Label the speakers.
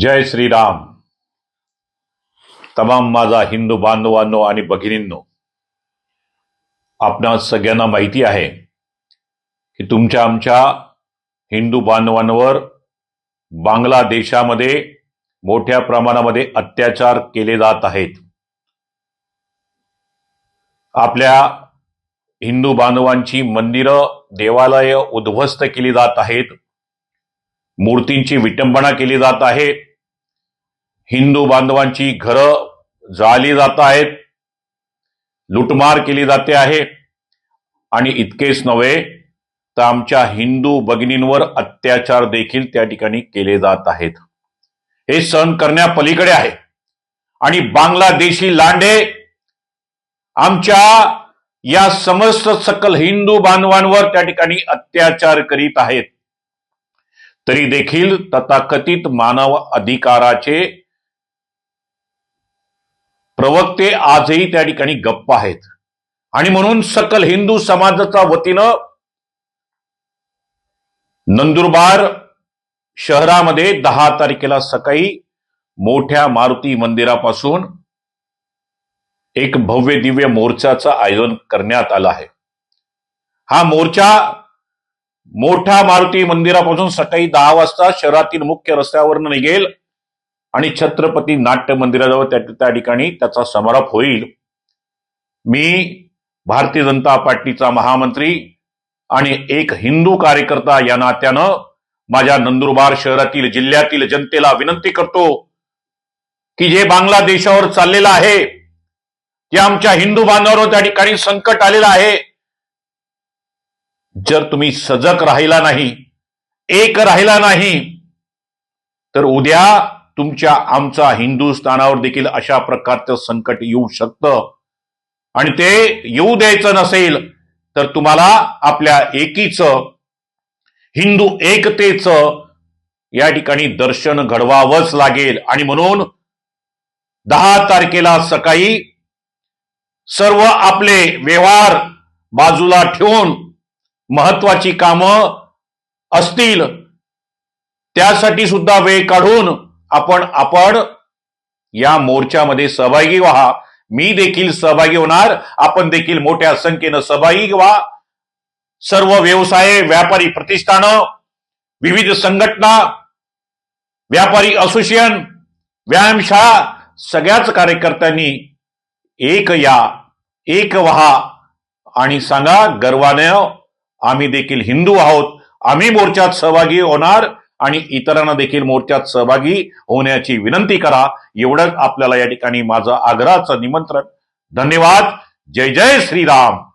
Speaker 1: जय श्रीराम. तमाम माझा हिंदू बांधवांनो आणि भगिनींनो आपणा सगळ्यांना माहिती आहे की तुमच्या आमच्या हिंदू बांधवांवर बांगलादेशामध्ये मोठ्या प्रमाणामध्ये अत्याचार केले जात आहेत. आपल्या हिंदू बांधवांची मंदिरं देवालय उद्ध्वस्त केली जात आहेत. मूर्तींची विटंबना केली जात आहे. हिंदू बांधवांची घरं जाळली जात आहेत. लुटमार केली जाते आहे. आणि इतकेच नव्हे तर आमच्या हिंदू भगिनींवर अत्याचार देखील त्या ठिकाणी केले जात आहेत. हे सहन करण्यापलीकडे आहे. आणि बांगलादेशी लांडे आमच्या या समस्त सकल हिंदू बांधवांवर त्या ठिकाणी अत्याचार करीत आहेत. तरी देखील तथाकथित मानव अधिकाराचे प्रवक्ते आजही त्या ठिकाणी गप्प आहेत. आणि म्हणून सकल हिंदू समाजाच्या वतीनं नंदुरबार शहरामध्ये दहा तारखेला सकाळी मोठ्या मारुती मंदिरापासून एक भव्य दिव्य मोर्चाचं आयोजन करण्यात आलं आहे. हा मोर्चा मोठ्या मारुती मंदिरापासून सकाळी दहा वाजता शहरातील मुख्य रस्त्यावरून निघेल आणि छत्रपती नाट्य मंदिराजवळ त्या त्या ठिकाणी त्याचा समारोप होईल. मी भारतीय जनता पार्टीचा महामंत्री आणि एक हिंदू कार्यकर्ता या नात्यानं माझ्या नंदुरबार शहरातील जिल्ह्यातील जनतेला विनंती करतो की जे बांगलादेशावर चाललेलं आहे जे आमच्या हिंदू बांधवांवर त्या ठिकाणी संकट आलेलं आहे जर तुम्ही सजग राहिला नाही एक राहिला नाही तर उद्या तुमच्या आमचा हिंदुस्थानावर देखील अशा प्रकारचं संकट येऊ शकतं. आणि ते येऊ द्यायचं नसेल तर तुम्हाला आपल्या एकीचं हिंदू एकतेचं या ठिकाणी दर्शन घडवावंच लागेल. आणि म्हणून दहा तारखेला सकाळी सर्व आपले व्यवहार बाजूला ठेवून महत्वाची कामं असतील त्यासाठी सुद्धा वेळ काढून आपण आपण या मोर्चामध्ये सहभागी व्हा. मी देखील सहभागी होणार आपण देखील मोठ्या संख्येनं सहभागी व्हा. सर्व व्यवसाय व्यापारी प्रतिष्ठानं विविध संघटना व्यापारी असोसिएशन व्यायामशाळा सगळ्याच कार्यकर्त्यांनी एक या एक व्हा. आणि सांगा गर्वाने आम्ही देखील हिंदू आहोत. आम्ही मोर्चात सहभागी होणार आणि इतरांना देखील मोर्चात सहभागी होण्याची विनंती करा. एवढंच आपल्याला या ठिकाणी माझं आग्रहाचं निमंत्रण. धन्यवाद. जय जय श्रीराम.